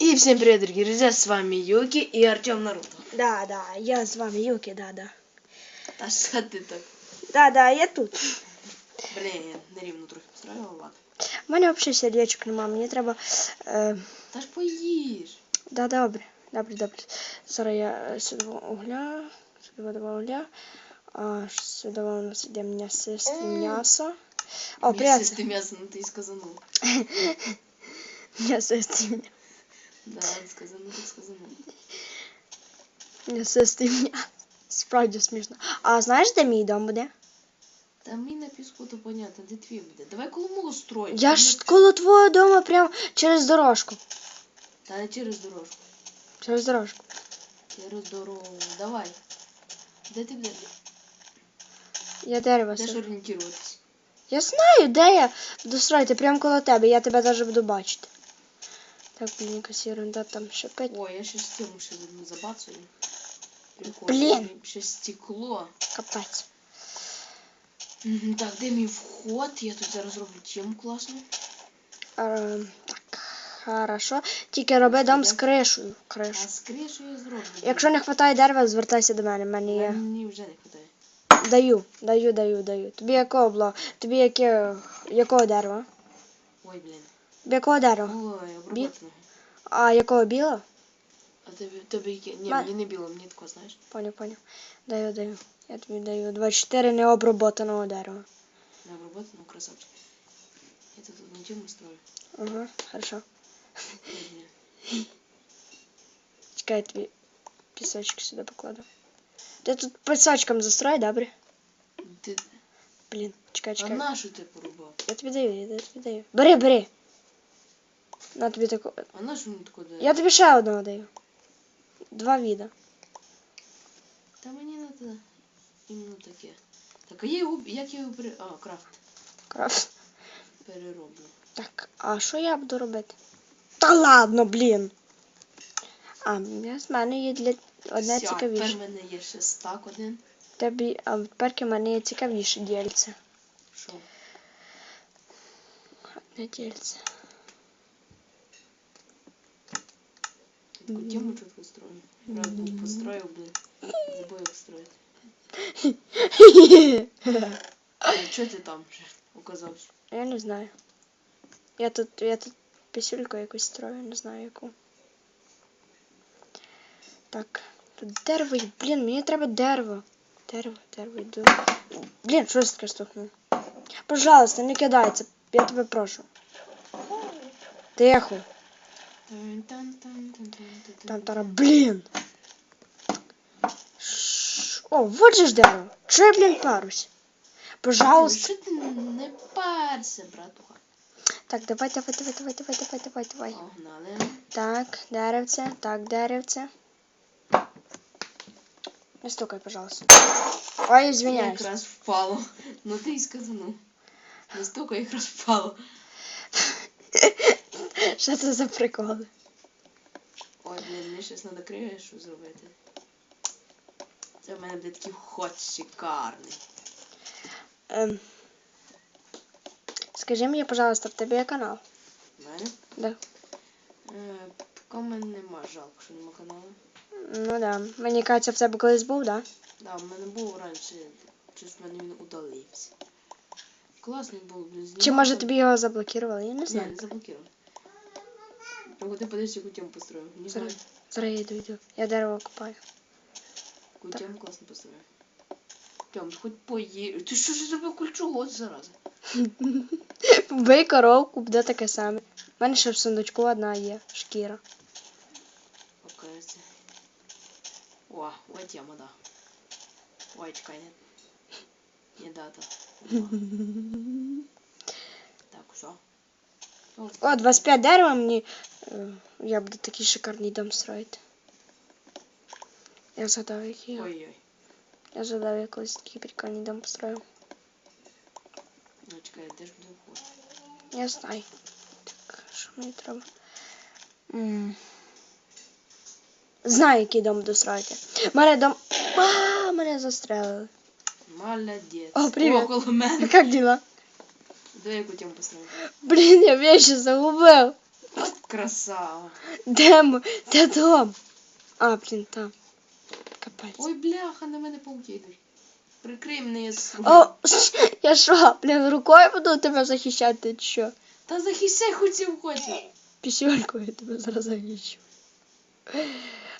И всем привет, дорогие друзья, с вами Юки и Артем Наруто. Да, да, я з вами Юки, да, да. Та що ти так? Да, да, я тут. Блін, я нерівно трохи построїла, ладно. У мене взагалі сердечок нема, мені треба. Е, Та ж поїж. да, добре, добре, добре. Зараз я е, сюди угля, сюди два угля, а сюди у нас йде м'ясисте м'ясо. О, привіт. Ти м'ясо, ну ти і сказанув. М'ясисте м'ясо. Да, сказанув, так сказанув. М'ясисте м'ясо. Справді смішно. А знаєш, де мій дом буде? Та мені на піску то понятно, де твій буде. Давай коло строй. Я ж коло твого дому прямо через дорожку. Та не через дорожку. Через дорожку. Через дорогу. Давай. Де ти будеш? Я дерево. Де ж орієнтуватись? Я знаю, де я буду строїти, прямо коло тебе, я тебе навіть буду бачити. Так, якась ерунда там шипить. Ой, я стіну ще одну забацаю. Прикольно. Блін. Ще стекло. Мгм, Так, де мій вход? Я тут зараз роблю тему класну. А, так, хорошо. Тільки роби дом з кришею. А з кришу я зроблю. Якщо не вистачає дерева, звертайся до мене. є. Мені вже не вистачає. Даю, даю, даю, даю. Тобі якого було? Тобі яке, якого дерева? Ой, блін. Тобі якого дерева? Ой, обработаного. А якого білого? А тобі, тобі яке? Ні, Ма- мені не біло, мені тако, знаєш. Поняв, поняв. Даю, даю. Я тобі даю 24 необроботаного дерева. Не обработаного, красавчик. Я тут одну тему строю. Ага, хорошо. Блін. Чекай, я тобі пісочки сюди покладу. Ти тут пісочком застрой, добре? Ти... Блін, чекай, А чекай. нашу ти порубав? Я тобі даю, я тобі даю. Бери, бери. На тобі таку. А нашу мені тако дає? Я тобі ще одного даю. Два віда. Та мені не треба іменно таке. Так, а я його, як я його пере... А, крафт. Крафт. Перероблю. Так, а що я буду робити? Та ладно, блін. А, з мене є для одне Всьо, цікавіше. Тепер в мене є ще стак один. Тобі, а тепер в мене є цікавіше дільце. Що? Одне дільце. Таку тему чітко строю. Правда, построїв, блин. Забув як строїти. А чого ти там вже? Я не знаю. Я тут, я тут пісюльку якусь строю, не знаю яку. Так, тут дерево, є. блін, мені треба дерево. Дерево, дерево, йду. Блін, що ж таке стукнуло? Пожалуйста, не кидай це, я тебе прошу. Тихо. Там тара, блін. Ш- О, вот же ж дерево. Чого я, блін, парусь? Пожалуйста. Ти не парся, братуха? Так, давай, давай, давай, давай, давай, давай, давай, давай. Погнали. Так, деревце, так, деревце. Не стукай, пожалуйста. Ой, извиняюсь. Якраз впало. Ну ти й сказанув. Не стука якраз впало. Що це за приколи? Ой, блін, мені щось треба кришу зробити. Це в мене буде такий вход шикарний. Ем. Скажи мені, пожалуйста, в тебе є канал? У мене? Да. Е, Поки в мене нема, жалко, що нема каналу. Ну да. Мені кажеться, в тебе колись був, да? Да, в мене був раніше, щось в мене він удалився. Класний був, блін, знімав. Чи може тобі його заблокували? Я не Ні, знаю. не заблокировав. Погоди, подивись, яку тему построїв. Не знаю, Зараз, зараз я дерево копаю. яку тему класно построїв. Тьом, хоч пої... Ти що ж зробив кульчугу, от зараза? Вбий коровку, буде таке саме. У мене ще в сундучку одна є шкіра. Покажеться. О, ой, тема, да. Ой, чекай, не... Не дата. Так, все. О, 25 дерева мені. е, Я буду такий шикарний дом строїти. Я згадав, який. я- Ой-ой. Я згадав, я колись такий прикольний дом построїв. Ну, чекай, де ж буде вход? Я знаю. Так, що мені треба? М. Знаю, який дом буду строїти. Мене дом. А, мене застрелили. Молодець. О, привіт. Около мене. Як діла? Де яку тему построїв? Блін, я вещи загубив. От красава. Де Де дом? А, блін, там. Капець. Ой, бляха, на мене пауки йдуть. Прикрий мене, О, я що, блін, рукою буду тебе захищати, чи що? Та захистай хотів хочеш. Пісюлькою я тебе зараз захищу.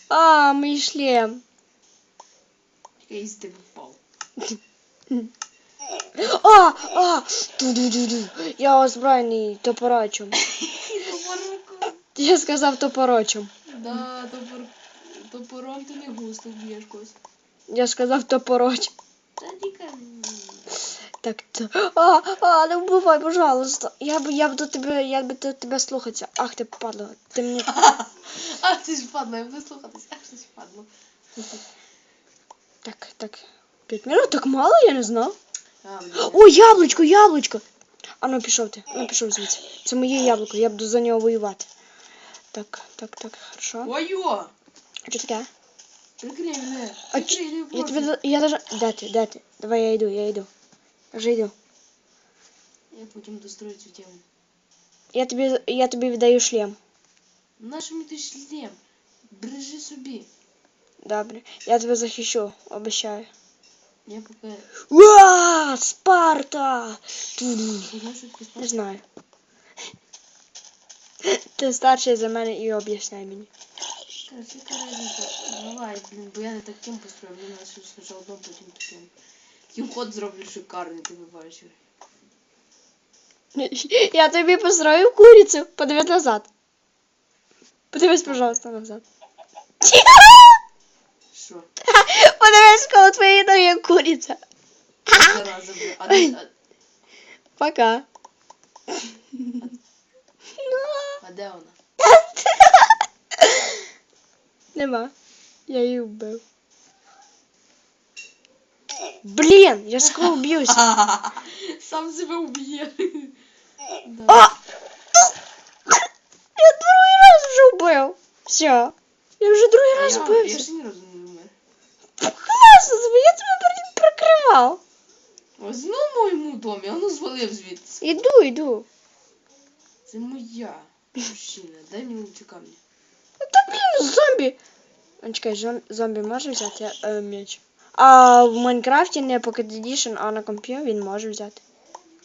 А, мій шлем. Я із тебе впав. А, а, ду-ду-ду-ду. Я озброєний топорочем. Я сказав топорочем. Да, топор... топором ти не густо б'єш когось. Я сказав топорочем. Та тільки... Так, то. А, а, не вбивай, пожалуйста. Я б, я буду тебе, я буду тебе слухатися. Ах ти падла. Ти мені. А, ти ж падла, я буду слухатись. Ах, ти ж падла. Так, так. П'ять минут так мало, я не знав. О, яблучко, яблучко. А ну пішов ти, ну пішов звідси. Це моє яблуко, я буду за нього воювати. Так, так, так, хорошо. Ой-о! Що таке? Прикрий мене. А Прикрий, не Я прошу. тобі, да- я даже... Де ти, де ти? Давай я йду, я йду. Я вже йду. Я потім дострою цю тему. Я тобі, я тобі віддаю шлем. Нащо мені ти шлем? Бережи собі. Добре. Я тебе захищу, обіцяю. Я поки... Уа! Спарта! Ту-ду. Знаєш, що таке Не спати? знаю. Ти старший за мене і об'ясняй мені. Давай, блін, бо я не таким построю, мені треба щось одним, потім таким. Таким ход зроблю шикарний, ти бачиш. Я тобі построю курицю. Подивись назад. Подивись, пожалуйста, назад. Що? Подивись, коли твої ноги куриця. Зараза, а, Пока. де вона? Нема. Я її вбив. Блін, я скоро вб'юся. Сам себе уб'є. А! Я другий раз вже вбив. Все. Я вже другий раз Я, я вбився. ще ні разу не вмер. Класно я тебе блін, прикривав. Знову в моєму домі, а ну звалив звідси. Іду, іду. Це моя мужчина. Дай мені ці камні. Ну та блін, зомбі. А, чекай, зом- зомбі може взяти е, меч. А в Майнкрафті не Pocket Edition, а на компі він може взяти.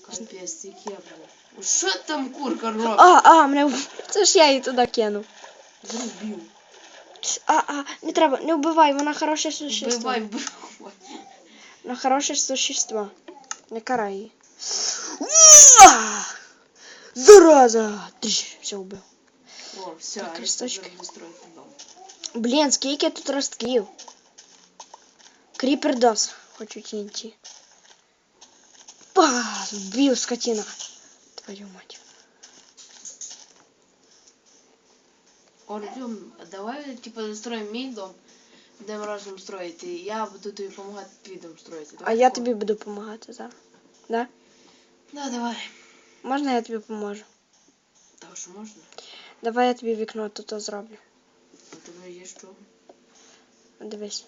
Капець, які я був. Що там курка робить? А, а, мене. в- Це ж я її туди кинув. Зробив. А, а, не треба, не вбивай, вона хороше существо. Вбивай, вбивай. Вона хороше существо. Не карай її. Уа! Зараза! Тріш, все вбив. О, все, Так, я листочки. зараз буду строїти дом. Блін, скільки тут ростків. Кріпер дос. Хочу TNT. Па! Вбив скотина. Твою мать. Артем, а давай типа застроїмо мій дом. Будемо разом строїти. Я буду тобі допомагати твій дом строїти. А Давай я тако? тобі буду допомагати, да? Да? Да, давай. Можна я тобі поможу? Що можна? Давай я тобі вікно тут зроблю. У тебе є що? Дивись.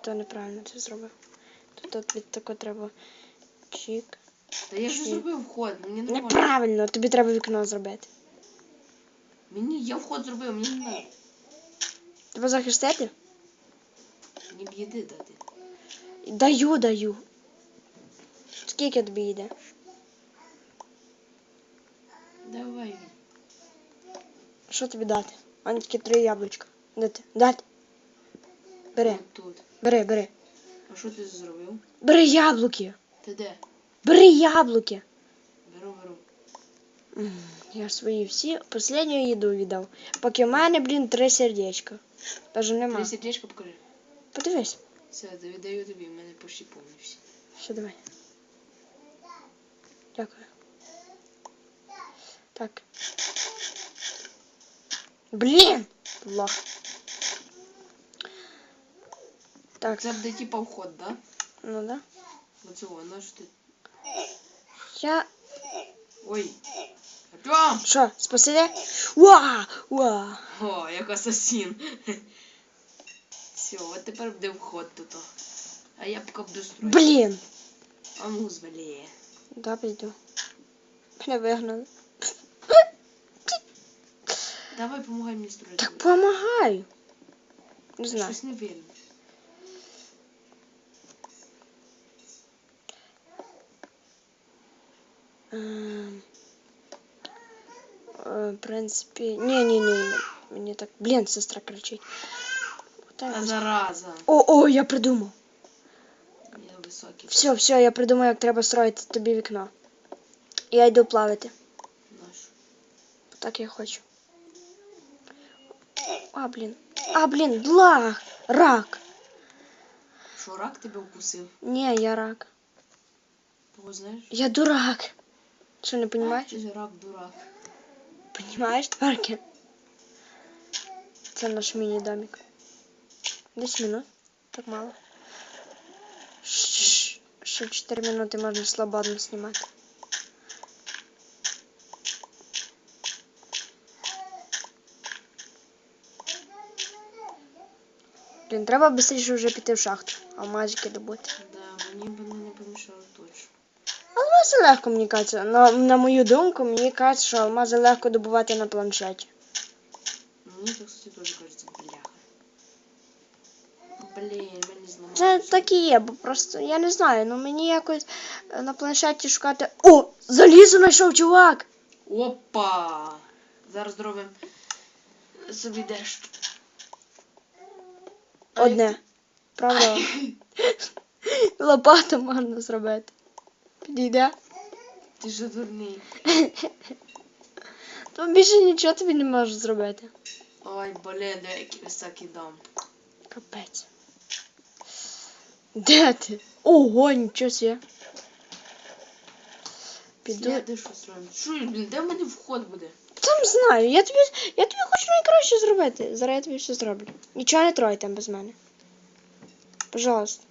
То неправильно ти зробив. Тут от від тако треба. Чик. Та я вже зробив вход, мені не можна. Неправильно, тобі треба вікно зробити. Мені я вход зробив, мені не треба. Тебе захистити? Мені б їди дати. Даю, даю. Скільки тобі йде? Давай. Що тобі дати? А не такі три яблучка. Дати. Дати. Бери, Тут. бери, бери. А що ти зробив? Бери яблуки. Ти де? Бери яблуки. Беру, беру. М, Я свої всі останню їду віддав. Поки в мене, блін, три сердечка. Даже нема. Три сердечко покажи. Подивись. Все, віддаю тобі, в мене почти повні всі. Все, давай. Дякую. Так. Блін! Лох. Так, Це буде типа вход, да? ну да. Оцього, ну що ти. Я. Ой. Артем! Що, спасибі? Уа! Уа! О, як асасін. Все, от тепер буде вход тут. А я поки буду строїти. Блін! А ну звалі. Да, піду. Мене вигнали. Давай помагай мені строїти. Так помагай. Не знаю. Щось не. Ем, е, В ні, ні. Мені так. Блін, сестра кричить. Та Отак. зараза. О, о, я придумав. Я високий. Все, все, я придумав, як треба строїти тобі вікно. Я йду плавати. Наш. Так я хочу. А, блін. А, блін, лаг. Рак. Що, рак тебе укусив? Ні, я рак. Кого знаєш? Я дурак. Що, не розумієш? Чи ж рак дурак? Понимаешь, тварки? Це наш міні-домик. 10 минут. Так мало. Ще 4 минути можна свободно знімати. Блін, треба швидше вже піти в шахту, алмазики добути. Да, мені б не помішало точно. Алмази легко, мені кажеться. На, на мою думку, мені кажеться, що алмази легко добувати на планшеті. Мені так, кстати, теж кажеться, бляха. Блін, мені зламалося. Це так і є, бо просто я не знаю, ну мені якось е, на планшеті шукати. О! Залізо знайшов чувак! Опа! Зараз зробимо собі дещо. Одне. Правда? Лопату можна зробити. Підійде. Ти ж дурний. То більше нічого тобі не можу зробити. Ой, блін, де який високий дом. Капець. Де ти? Ого, нічого себе. Піду. Я де що зробимо? Що, блін, де в мене вход буде? Там знаю, я тобі, я тобі хочу найкраще зробити. Зараз я тобі все зроблю. Нічого не трой там без мене. Пожалуйста.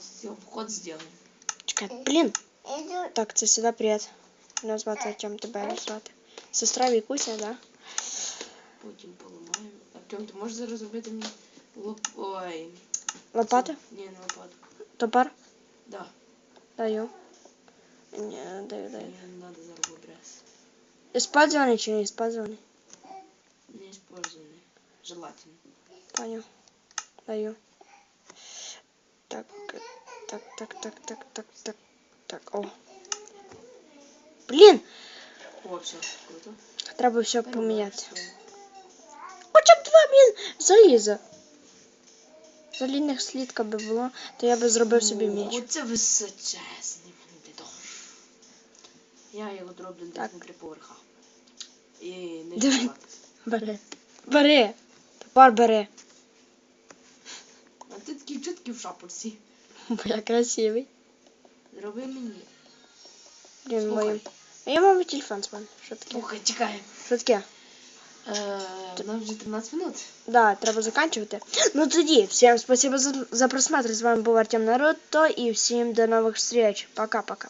Все, вход зробимо. Чекай, блін. Так, це сюди привіт. Мене звати Артем, тебе як звати. Сестра Вікуся, да? Потім поламаємо. Артем, ти можеш зараз зробити мені лоп... Ой. Лопата? Ні, не лопату. Топор? Да. Даю. Ні, даю, Мені даю. не надо зараз вибрати. Использованный чи не использованный? Не использованный. Желательно. Понял. Даю. Так, так, так, так, так, так, так, так, о. Блін, О, все, круто. треба все поміняти. Все. Хоча б два, блін, заліза. Залізних слідка би було, то я би зробив собі О, меч. Оце височезний дом. Я його зроблю десь Так. на три поверха. І не Диви. чіпати. Бери. Бери. Топор бери. А ти такий чіткий в шапочці. Бо я красивий. Зроби мені. Блін, Слухай. мої. А я мабуть телефон звоню. Що таке? Слухай, чекай. Що таке? Е, нам вже 13 минут. Да, треба заканчувати. Ну тоді, всім спасибо за, за просмотр. З вами був Артем Наруто і всім до нових встреч. Пока-пока.